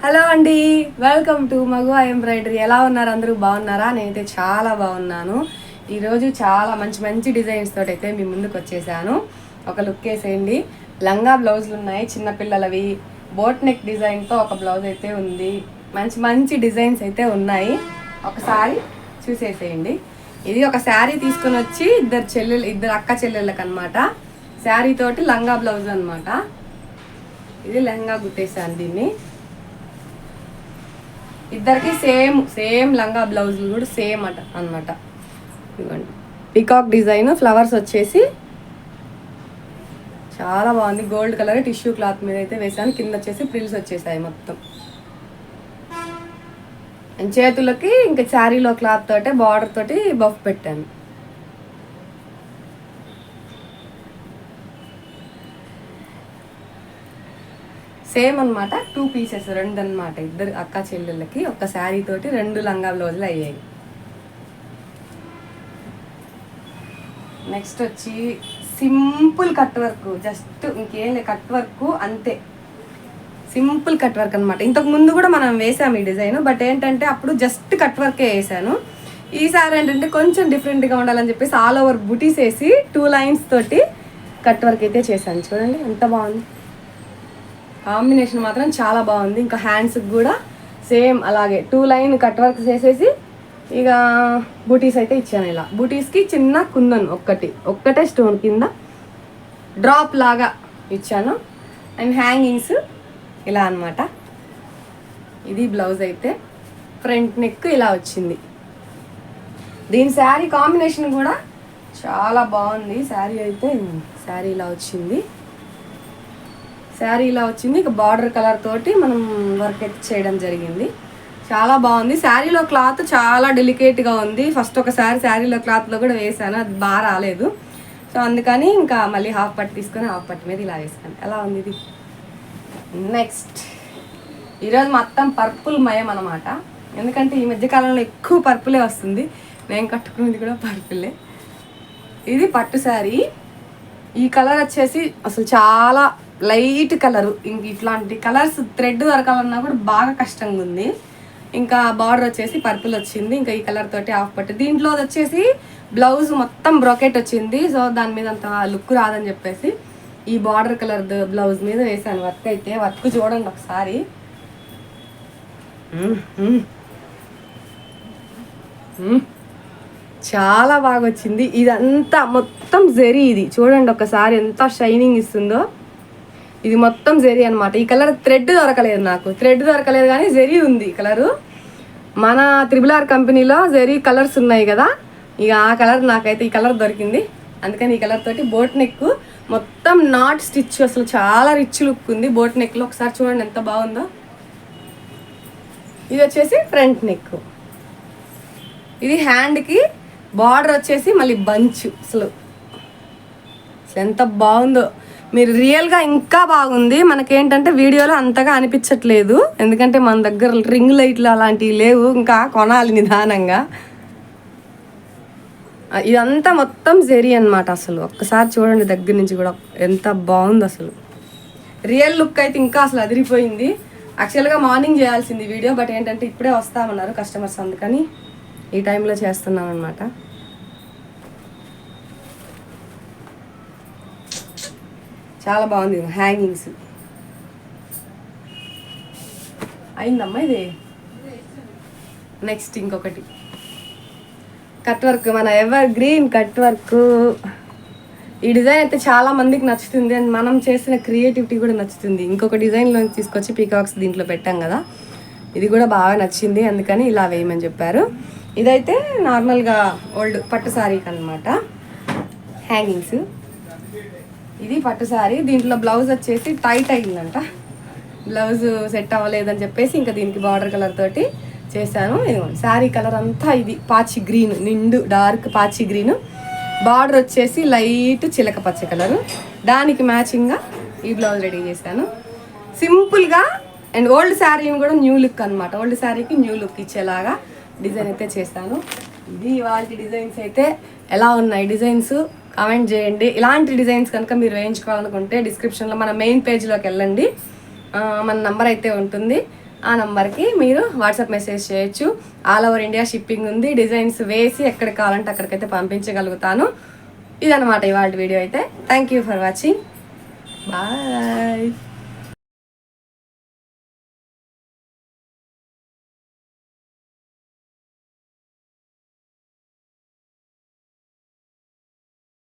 Hello అండి welcome to మగువా embroidery ఎలా ఉన్నారు అందరూ? బాగున్నారా? నేనైతే చాలా బాగున్నాను. ఈరోజు చాలా మంచి మంచి డిజైన్స్ తోటి అయితే మీ ముందుకు వచ్చేసాను. ఒక లుక్ వేసేయండి. లంగా బ్లౌజులు ఉన్నాయి చిన్నపిల్లలవి బోట్ నెక్ డిజైన్తో ఒక బ్లౌజ్ అయితే ఉంది. మంచి మంచి డిజైన్స్ అయితే ఉన్నాయి. ఒకసారి చూసేసేయండి. ఇది ఒక శారీ తీసుకొని వచ్చి ఇద్దరు చెల్లెలు ఇద్దరు అక్క చెల్లెళ్ళకి అనమాట శారీ తోటి లంగా బ్లౌజ్ అనమాట ఇది లెహంగా గుట్టేసాను దీన్ని. ఇద్దరికి సేమ్ సేమ్ లంగా బ్లౌజులు కూడా సేమ్ అట అనమాట ఇవ్వండి పికాక్ డిజైన్ ఫ్లవర్స్ వచ్చేసి చాలా బాగుంది. గోల్డ్ కలర్ టిష్యూ క్లాత్ మీద అయితే వేసాను కింద వచ్చేసి ప్రిల్స్ వచ్చేసాయి మొత్తం. చేతులకి ఇంకా శారీలో క్లాత్ తోటే బార్డర్ తోటి బఫ్ పెట్టాను. సేమ్ అనమాట టూ పీసెస్ రెండు అన్నమాట ఇద్దరు అక్క చెల్లెళ్ళకి ఒక శారీ తోటి రెండు లంగా బ్లౌజులు అయ్యాయి. నెక్స్ట్ వచ్చి సింపుల్ కట్ వర్క్ జస్ట్ ఇంకేం లేదు కట్ వర్క్ అంతే. సింపుల్ కట్ వర్క్ అనమాట ఇంతకు ముందు కూడా మనం వేసాము ఈ డిజైన్ బట్ ఏంటంటే అప్పుడు జస్ట్ కట్ వర్కే వేసాను. ఈసారి ఏంటంటే కొంచెం డిఫరెంట్గా ఉండాలని చెప్పేసి ఆల్ ఓవర్ బుటీస్ వేసి టూ లైన్స్ తోటి కట్ వర్క్ అయితే చేశాను. చూడండి ఎంత బాగుంది. కాంబినేషన్ మాత్రం చాలా బాగుంది. ఇంకా హ్యాండ్స్కి కూడా సేమ్ అలాగే టూ లైన్ కట్ వర్క్ చేసేసి ఇక బూటీస్ అయితే ఇచ్చాను ఇలా. బూటీస్కి చిన్న కుందన్ ఒక్కటి ఒక్కటే స్టోన్ కింద డ్రాప్ లాగా ఇచ్చాను. అండ్ హ్యాంగింగ్స్ ఇలా అన్నమాట. ఇది బ్లౌజ్ అయితే ఫ్రంట్ నెక్ ఇలా వచ్చింది. దీని శారీ కాంబినేషన్ కూడా చాలా బాగుంది. శారీ అయితే శారీ ఇలా వచ్చింది. శారీ ఇలా వచ్చింది. ఇక బార్డర్ కలర్ తోటి మనం వర్క్ అయితే చేయడం జరిగింది. చాలా బాగుంది. శారీలో క్లాత్ చాలా డెలికేట్గా ఉంది. ఫస్ట్ ఒకసారి శారీలో క్లాత్లో కూడా వేసాను అది బాగా రాలేదు. సో అందుకని ఇంకా మళ్ళీ హాఫ్ పట్టు తీసుకొని హాఫ్ పట్టు మీద ఇలా వేసాను ఎలా ఉంది ఇది? నెక్స్ట్ ఈరోజు మొత్తం పర్పుల్ మయం అనమాట ఎందుకంటే ఈ మధ్యకాలంలో ఎక్కువ పర్పులే వస్తుంది. నేను కట్టుకునేది కూడా పర్పులే ఇది పట్టు శారీ. ఈ కలర్ వచ్చేసి అసలు చాలా లైట్ కలరు. ఇంక ఇట్లాంటి కలర్స్ థ్రెడ్ దొరకాలన్నా కూడా బాగా కష్టంగా ఉంది. ఇంకా బార్డర్ వచ్చేసి పర్పుల్ వచ్చింది. ఇంకా ఈ కలర్ తోటి ఆఫ్ పట్టు. దీంట్లో వచ్చేసి బ్లౌజ్ మొత్తం బ్రోకెట్ వచ్చింది. సో దాని మీద అంత లుక్ రాదని చెప్పేసి ఈ బార్డర్ కలర్ బ్లౌజ్ మీద వేసాను వర్క్ అయితే వర్క్ చూడండి ఒకసారి. చాలా బాగా వచ్చింది. ఇదంతా మొత్తం జెరీ ఇది. చూడండి ఒకసారి ఎంత షైనింగ్ ఇస్తుందో. ఇది మొత్తం జెరీ అనమాట ఈ కలర్ థ్రెడ్ దొరకలేదు నాకు. థ్రెడ్ దొరకలేదు కానీ జెరీ ఉంది ఈ కలరు. మన త్రిబుల్ ఆర్ కంపెనీలో జెరీ కలర్స్ ఉన్నాయి కదా. ఇక ఆ కలర్ నాకైతే ఈ కలర్ దొరికింది. అందుకని ఈ కలర్ తోటి బోట్ నెక్ మొత్తం నాట్ స్టిచ్ అసలు చాలా రిచ్ లుక్ ఉంది. బోట్ నెక్లో ఒకసారి చూడండి ఎంత బాగుందో. ఇది వచ్చేసి ఫ్రంట్ నెక్. ఇది హ్యాండ్కి బార్డర్ వచ్చేసి మళ్ళీ బంచ్ అసలు. అసలు ఎంత బాగుందో. మీరు రియల్గా ఇంకా బాగుంది. మనకేంటంటే వీడియోలో అంతగా అనిపించట్లేదు. ఎందుకంటే మన దగ్గర రింగ్ లైట్లు అలాంటివి లేవు. ఇంకా కొనాలి నిదానంగా. ఇదంతా మొత్తం జెరీ అనమాట అసలు. ఒక్కసారి చూడండి దగ్గర నుంచి కూడా ఎంత బాగుంది అసలు. రియల్ లుక్ అయితే ఇంకా అసలు అదిరిపోయింది. యాక్చువల్గా మార్నింగ్ చేయాల్సింది వీడియో బట్ ఏంటంటే ఇప్పుడే వస్తామన్నారు కస్టమర్స్ అందుకని ఈ టైంలో చేస్తున్నాం అనమాట చాలా బాగుంది హ్యాంగింగ్స్. అయిందమ్మా ఇది? నెక్స్ట్ ఇంకొకటి. కట్ వర్క్ మన ఎవర్ గ్రీన్ కట్ వర్క్. ఈ డిజైన్ అయితే చాలా మందికి నచ్చుతుంది అండ్ మనం చేసిన క్రియేటివిటీ కూడా నచ్చుతుంది. ఇంకొక డిజైన్లో తీసుకొచ్చి పీకాక్స్ దీంట్లో పెట్టాం కదా. ఇది కూడా బాగా నచ్చింది అందుకని ఇలా వేయమని చెప్పారు. ఇదైతే నార్మల్గా ఓల్డ్ పట్టు శారీకి అనమాట హ్యాంగింగ్స్. ఇది పట్టు శారీ దీంట్లో బ్లౌజ్ వచ్చేసి టైట్ అయిందంట. బ్లౌజ్ సెట్ అవ్వలేదని చెప్పేసి ఇంకా దీనికి బార్డర్ కలర్ తోటి చేశాను. ఇది శారీ కలర్ అంతా ఇది పాచి గ్రీన్ నిండు డార్క్ పాచి గ్రీన్ బార్డర్ వచ్చేసి లైట్ చిలక పచ్చ కలర్ దానికి మ్యాచింగ్గా ఈ బ్లౌజ్ రెడీ చేశాను. సింపుల్గా అండ్ ఓల్డ్ శారీని కూడా న్యూ లుక్ అనమాట ఓల్డ్ శారీకి న్యూ లుక్ ఇచ్చేలాగా డిజైన్ అయితే చేశాను. ఇది వాళ్ళకి డిజైన్స్ అయితే ఎలా ఉన్నాయి డిజైన్స్? కామెంట్ చేయండి. ఇలాంటి డిజైన్స్ కనుక మీరు వేయించుకోవాలనుకుంటే డిస్క్రిప్షన్లో మన మెయిన్ పేజ్లోకి వెళ్ళండి. మన నంబర్ అయితే ఉంటుంది. ఆ నంబర్కి మీరు వాట్సాప్ మెసేజ్ చేయొచ్చు. ఆల్ ఓవర్ ఇండియా షిప్పింగ్ ఉంది. డిజైన్స్ వేసి ఎక్కడికి కావాలంటే అక్కడికైతే పంపించగలుగుతాను. ఇదనమాట ఇవాళ వీడియో అయితే. Thank you for watching bye